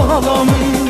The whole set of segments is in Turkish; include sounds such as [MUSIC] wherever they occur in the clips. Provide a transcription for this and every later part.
salamın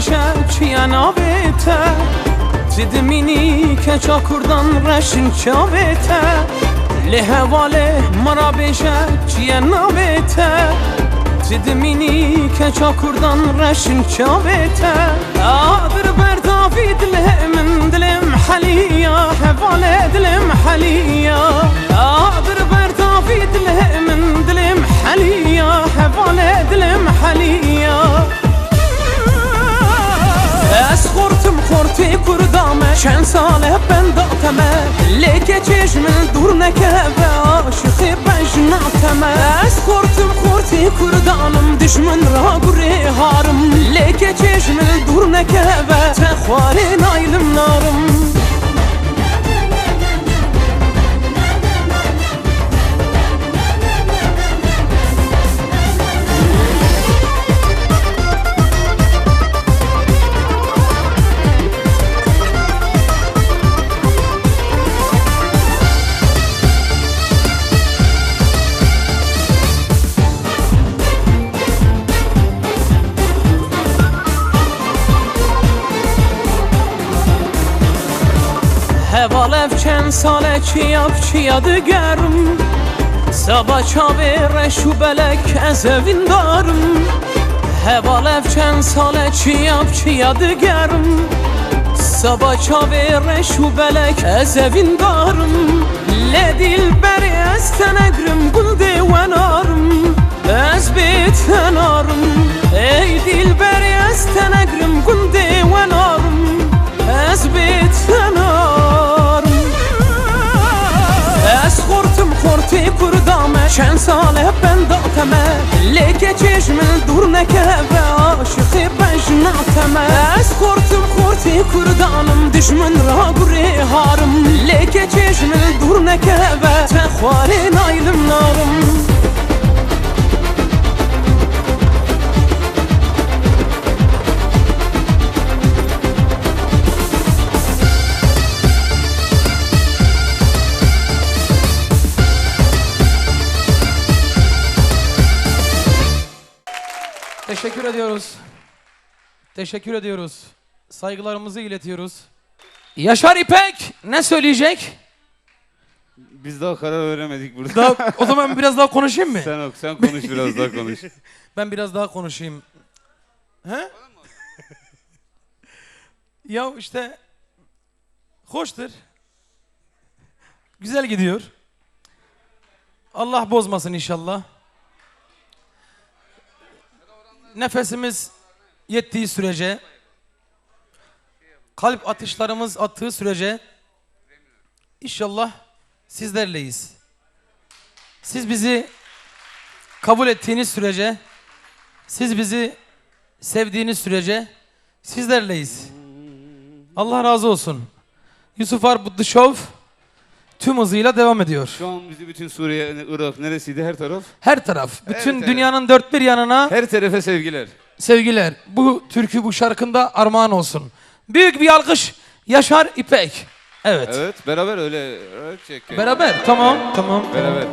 مرا بشه چیا نابته تدمینی که چاکردان رشن چاوته لهواله مرا بشه چیا نابته تدمینی که چاکردان رشن چاوته آدر بر دافی دله من دلم حلیا حواله دلم حلیا آدر بر دافی دله من دلم حلیا حواله دلم حلیا چند ساله ben داتمه لیکه چشم دور نکه عاشقی بجناتمه از خورتم خورتی کردانم دشمن را گره هارم لیکه چشم دور نکه تخواری نایلم نارم Çend sale çiyap çiya digerim Saba çavê reş û belek ez evîn darim Hevalef çend sale çiyap çiya digerim Saba çavê reş û belek ez evîn darim Lê dilberê ez tenegrim gul dê wenarim Ez bê tenarim کردامه چند ساله ben داتمه لیکه چشم دور نکه و عاشقی بجناتمه از خورتم خورتی Azizi kurdanım düşmün ra guri harım Leke çeşmi dur nekeve Te xwari naylım Teşekkür ediyoruz. Teşekkür ediyoruz. Saygılarımızı iletiyoruz. Yaşar İpek ne söyleyecek? Biz daha karar veremedik burada. Daha, o zaman biraz daha konuşayım mı? sen ok, sen konuş biraz daha konuş. [LAUGHS] Ben biraz daha konuşayım. He? [LAUGHS] ya işte hoştur. Güzel gidiyor. Allah bozmasın inşallah. Nefesimiz yettiği sürece kalp atışlarımız attığı sürece inşallah sizlerleyiz. Siz bizi kabul ettiğiniz sürece, siz bizi sevdiğiniz sürece sizlerleyiz. Allah razı olsun. Yusuf Arbudu Show tüm hızıyla devam ediyor. Şu an bizi bütün Suriye, Irak neresiydi her taraf? Her taraf, bütün evet. dünyanın dört bir yanına Her tarafa sevgiler. sevgiler. Bu türkü bu şarkında armağan olsun. Büyük bir alkış Yaşar İpek. Evet. Evet beraber öyle öyle. Beraber. Tamam, tamam. Beraber.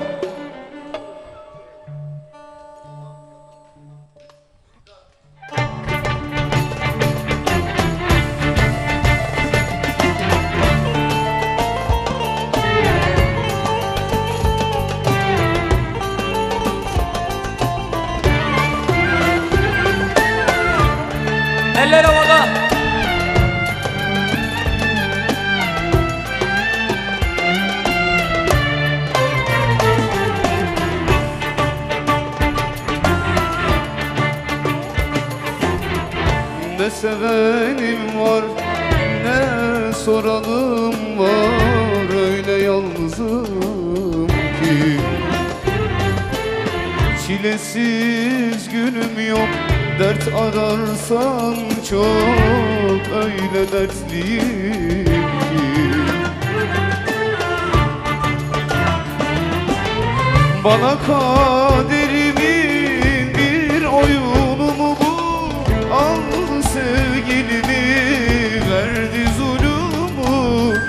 Bana kaderimin bir oyunu mu bu. Al sevgilini verdi zulümü.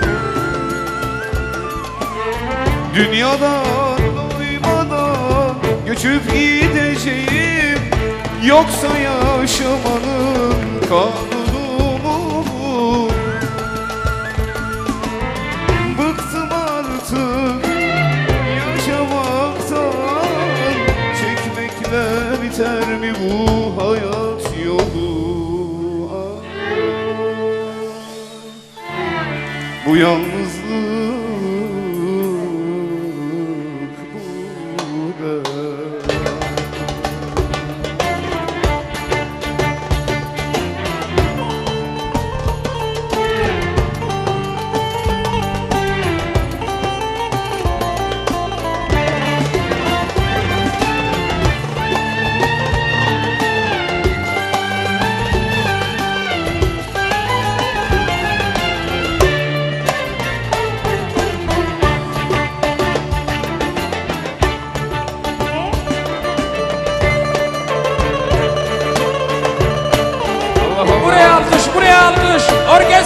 Dünyadan doymadan göçüp gideceğim. Yoksa yaşamanın kanunu Bu yalnızlık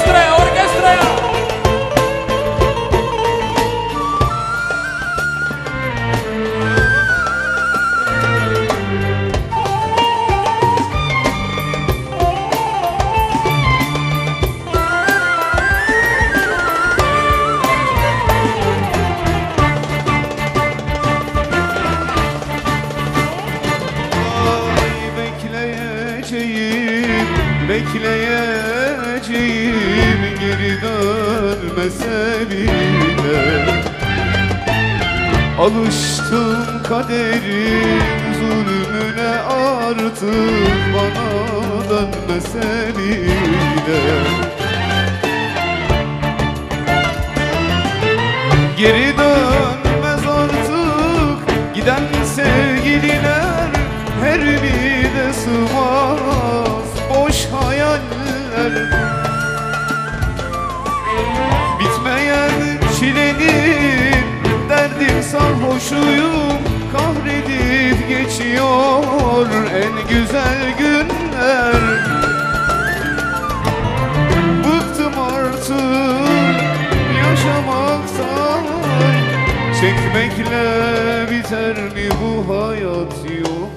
buraya Senin zulmüne artık bana dönme seride Geri dönmez artık giden sevgililer. Her biri sığmaz boş hayaller. Bitmeyen çilenin derdim sarhoşuyum. Kahredip geçiyor en güzel günler. Bıktım artık yaşamaktan. Çekmekle biter mi bu hayat yolu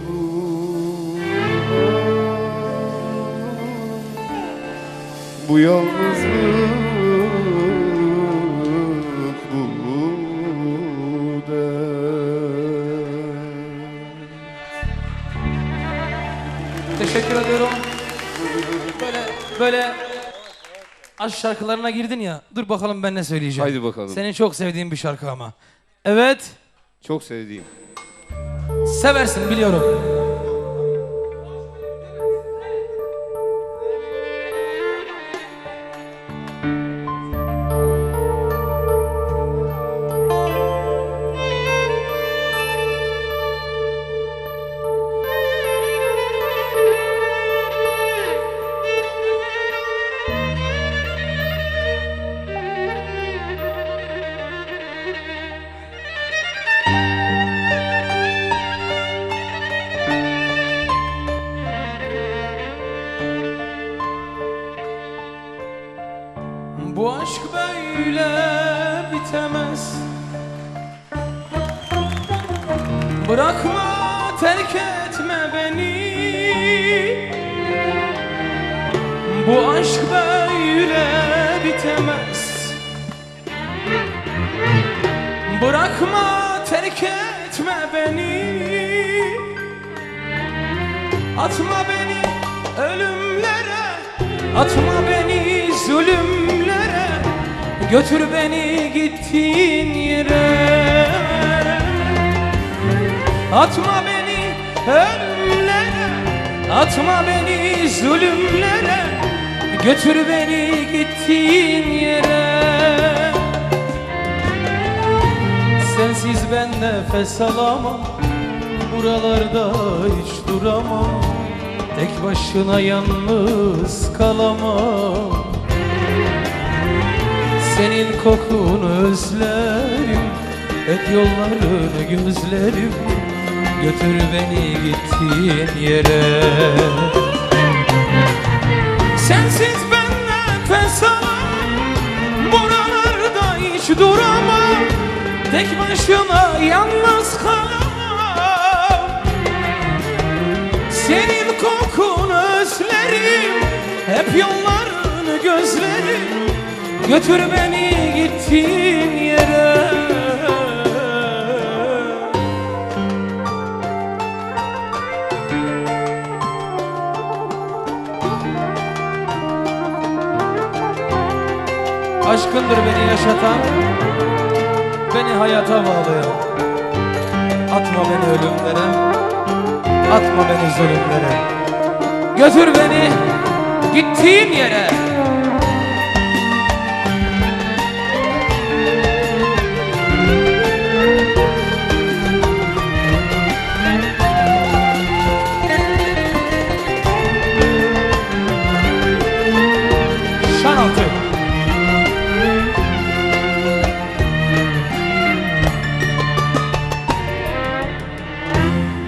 Bu yalnızlık Böyle aşk şarkılarına girdin ya. Dur bakalım ben ne söyleyeceğim. Haydi bakalım. Senin çok sevdiğin bir şarkı ama. Evet. Çok sevdiğim Seversin biliyorum. Bırakma, terk etme beni. Atma beni ölümlere Atma beni zulümlere. Götür beni gittiğin yere. Atma beni ölümlere Atma beni zulümlere. Götür beni gittiğin yere Sensiz ben nefes alamam Buralarda hiç duramam. Tek başına yalnız kalamam. Senin kokunu özlerim Hep yollarını gözlerim. Götür beni gittiğin yere. Sensiz ben nefes alamam Buralarda hiç duramam Tek başına yalnız kalamam Senin kokunu özlerim Hep yollarını gözlerim Götür beni gittiğin yere. Aşkındır beni yaşatan Beni hayata bağlayan Atma beni ölümlere. Atma beni zulümlere. Götür beni gittiğin yere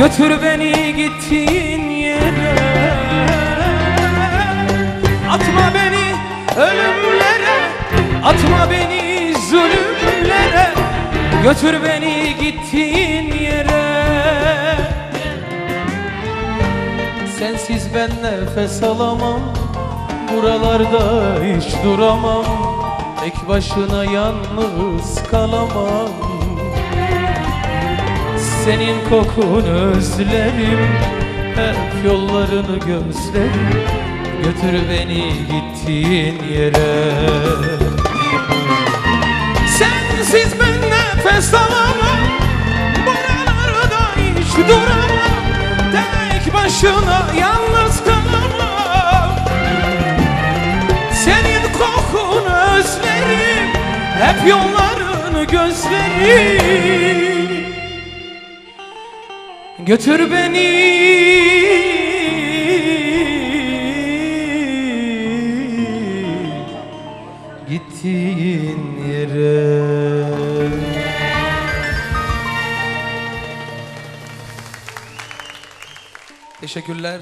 Götür beni gittiğin yere. Atma beni ölümlere. Atma beni zulümlere. Götür beni gittiğin yere. Sensiz ben nefes alamam. Buralarda hiç duramam. Tek başına yalnız kalamam Senin kokunu özlerim. Hep yollarını gözlerim. Götür beni gittiğin yere. Sensiz ben nefes alamam. Buralarda hiç duramam. Tek başına yalnız kalamam. Senin kokun özlerim. Hep yollarını gözlerim Götür beni Gittiğin yere Teşekkürler.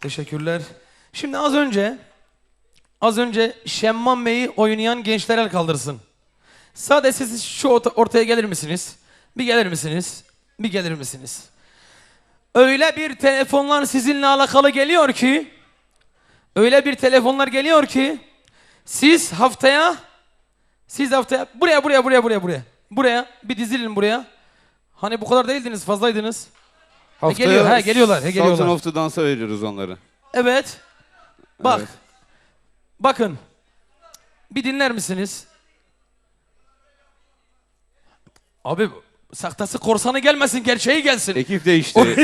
Teşekkürler. Şimdi az önce az önce Şemman Bey'i oynayan gençler el kaldırsın. Sadece siz şu orta- ortaya gelir misiniz? Bir gelir misiniz? Bir gelir misiniz? Öyle bir telefonlar sizinle alakalı geliyor ki öyle bir telefonlar geliyor ki siz haftaya siz haftaya buraya buraya buraya buraya buraya buraya bir dizilin buraya. Hani bu kadar değildiniz fazlaydınız. Haftaya geliyor, he, geliyorlar, he, geliyorlar. Sultan of the Dance'a veriyoruz onları. Evet. Bak. Evet. Bakın. Bir dinler misiniz? Abi sahtası korsanı gelmesin gerçeği gelsin. Ekip değişti.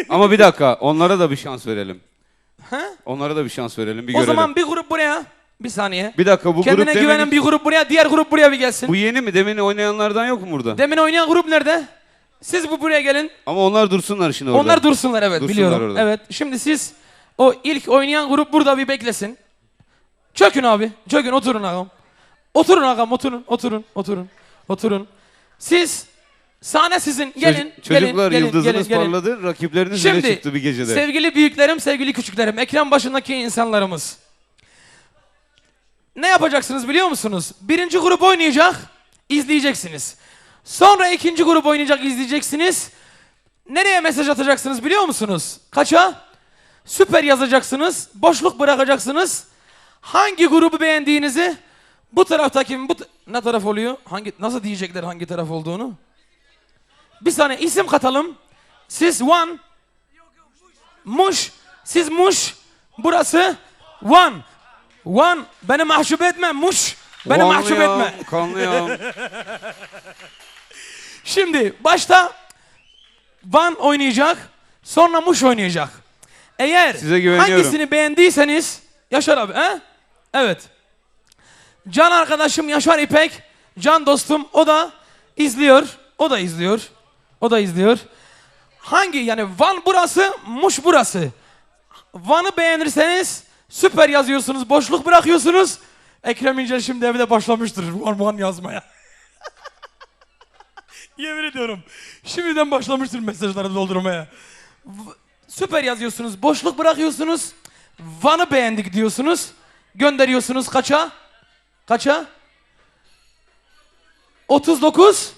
[LAUGHS] Ama bir dakika onlara da bir şans verelim. Ha? Onlara da bir şans verelim bir O görelim. zaman bir grup buraya. Bir saniye. bir dakika bu Kendine grup güvenen demin, bir grup buraya, diğer grup buraya bir gelsin. bu yeni mi? Demin oynayanlardan yok mu burada? Demin oynayan grup nerede? Siz bu buraya gelin. Ama onlar dursunlar şimdi orada. Onlar dursunlar evet Dursunlar biliyorum. orada. Evet. Şimdi siz o ilk oynayan grup burada bir beklesin. Çökün abi. Çökün oturun ağam. Oturun ağam oturun oturun oturun oturun. Siz sahne sizin Çocuk- gelin gelin Çocuklar gelin yıldızınız gelin, gelin. parladı. Rakipleriniz yine Şimdi çıktı bir gecede. sevgili büyüklerim sevgili küçüklerim ekran başındaki insanlarımız. Ne yapacaksınız biliyor musunuz? Birinci grup oynayacak izleyeceksiniz. Sonra ikinci grup oynayacak izleyeceksiniz. Nereye mesaj atacaksınız biliyor musunuz? Kaça? Süper yazacaksınız. Boşluk bırakacaksınız. Hangi grubu beğendiğinizi bu taraftaki bu ne taraf oluyor? Hangi nasıl diyecekler hangi taraf olduğunu? Bir saniye isim katalım. Siz one. Muş. Siz muş. Burası one. One. Beni mahcup etme muş. Beni mahcup Kanlıyam, etme. Kanlıyam. [LAUGHS] Şimdi başta Van oynayacak, sonra Muş oynayacak. Eğer Size güveniyorum. hangisini beğendiyseniz Yaşar abi, he? Evet. Can arkadaşım Yaşar İpek, can dostum o da izliyor. O da izliyor. O da izliyor. Hangi yani Van burası, Muş burası. Van'ı beğenirseniz süper yazıyorsunuz, boşluk bırakıyorsunuz. Ekrem İnce şimdi evde başlamıştır Van Van yazmaya. [LAUGHS] Yemin ediyorum. Şimdiden başlamıştır mesajları doldurmaya. Süper yazıyorsunuz, boşluk bırakıyorsunuz. Van'ı beğendik diyorsunuz. Gönderiyorsunuz kaça? Kaça? 39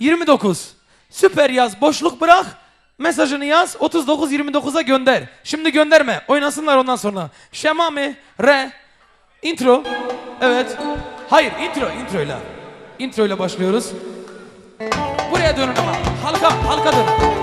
29. Süper yaz, boşluk bırak. Mesajını yaz, 39 29'a gönder. Şimdi gönderme. Oynasınlar ondan sonra. Şemami, re, intro. Evet. Hayır, intro, intro ile. Intro ile başlıyoruz. Buraya dönün ama. Halka, halka dönün.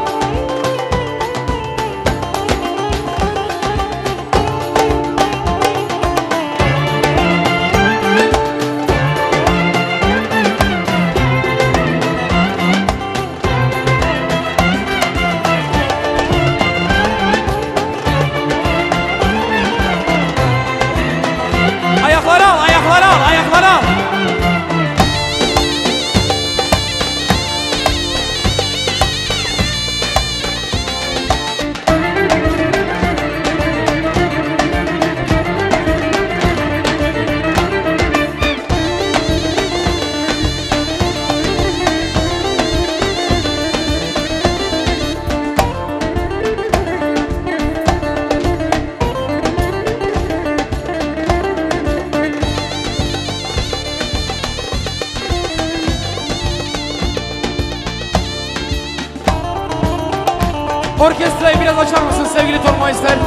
Orkestrayı biraz açar mısın sevgili Tormeister?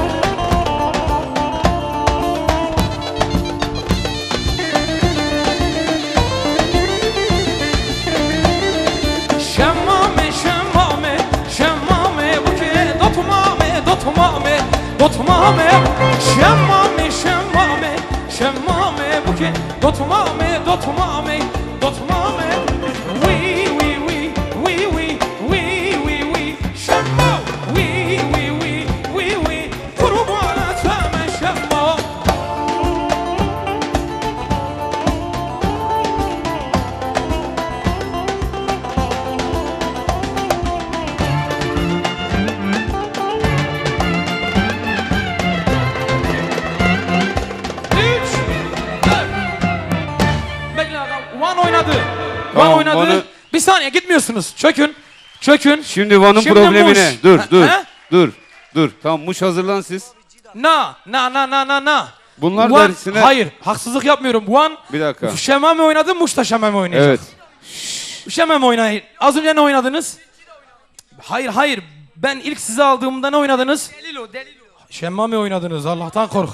Şemmame, şemmame, şemmame buke dotmame, dotmame, dotmame Şemmame, şemmame, şemmame buke dotmame, dotmame, gitmiyorsunuz. Çökün. Çökün. Şimdi Van'ın Şimdi problemine. Muş. Dur dur. ha? Dur. Dur. Tamam Muş hazırlan siz. Na, na, na, na, na, na. Bunlar One- dersine... Hayır, haksızlık yapmıyorum. One, Bir dakika. Şemame oynadı, Muş da Şemame oynayacak. Evet. Şemame oynayın. Az önce ne oynadınız? Hayır, hayır. Ben ilk sizi aldığımda ne oynadınız? Delilo, delilo. Şemmame oynadınız. Allah'tan kork.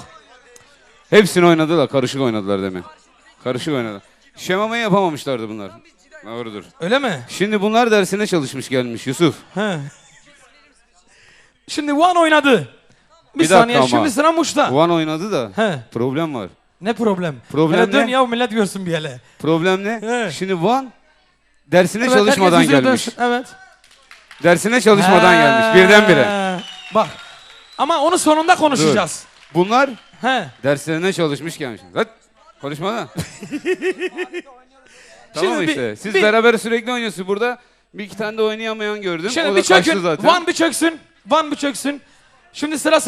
Hepsini oynadılar. Karışık oynadılar demin. Karışık oynadılar. Şemamayı yapamamışlardı bunlar. Doğrudur. Öyle mi? Şimdi bunlar dersine çalışmış gelmiş Yusuf. He. Şimdi One oynadı. Bir, Bir dakika saniye ama. şimdi sıra Muş'ta. Van oynadı da He. problem var. Ne problem? Problem hele dön ne? ya millet görsün bir hele. Problem ne? He. Şimdi Van dersine Evet, çalışmadan herkes gelmiş. dönsün. Evet. Dersine çalışmadan He. gelmiş birdenbire. Bak. Ama onu sonunda konuşacağız. Bunlar He. derslerine çalışmış gelmiş. Hadi konuşmadan. [LAUGHS] tamam Şimdi bir- işte. Siz bir- beraber sürekli oynuyorsunuz burada. Bir iki tane de oynayamayan gördüm. Şimdi o da bir kaçtı çökün. zaten. Van bir çöksün. Van bir çöksün. Şimdi sıra